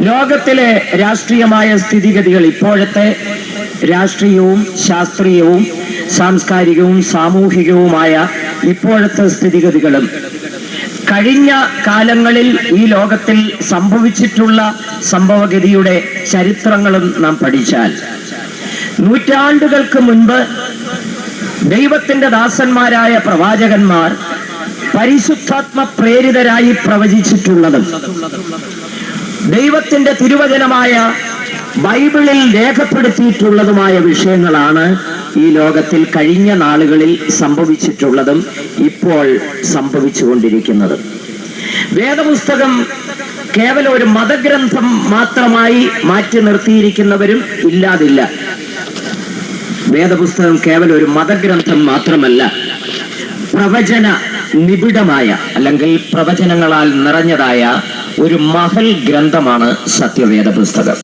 ലോകത്തിലെ രാഷ്ട്രീയമായ സ്ഥിതിഗതികൾ ഇപ്പോഴത്തെ രാഷ്ട്രീയവും ശാസ്ത്രീയവും സാംസ്കാരികവും സാമൂഹികവുമായ ഇപ്പോഴത്തെ സ്ഥിതിഗതികളും. കഴിഞ്ഞ കാലങ്ങളിൽ ഈ ലോകത്തിൽ സംഭവിച്ചിട്ടുള്ള സംഭവഗതിയുടെ ചരിത്രങ്ങളും നാം പഠിച്ചാൽ. നൂറ്റാണ്ടുകൾക്ക് മുൻപ് ദൈവത്തിന്റെ ദാസന്മാരായ പ്രവാചകന്മാർ പരിശുദ്ധാത്മ പ്രേരിതരായി പ്രവചിച്ചിട്ടുള്ളതും ദൈവത്തിന്റെ തിരുവചനമായ ബൈബിളിൽ രേഖപ്പെടുത്തിയിട്ടുള്ളതുമായ വിഷയങ്ങളാണ് ഈ ലോകത്തിൽ കഴിഞ്ഞ നാളുകളിൽ സംഭവിച്ചിട്ടുള്ളതും ഇപ്പോൾ സംഭവിച്ചുകൊണ്ടിരിക്കുന്നത്. വേദപുസ്തകം കേവലം ഒരു മതഗ്രന്ഥം മാത്രമായി മാറ്റി നിർത്തിയിരിക്കുന്നവരും ഇല്ലാതില്ല. വേദപുസ്തകം കേവലം ഒരു മതഗ്രന്ഥം മാത്രമല്ല പ്രവചന നിബിഡമായ അല്ലെങ്കിൽ പ്രവചനങ്ങളാൽ നിറഞ്ഞതായ ഒരു മഹൽ ഗ്രന്ഥമാണ് സത്യവേദ പുസ്തകം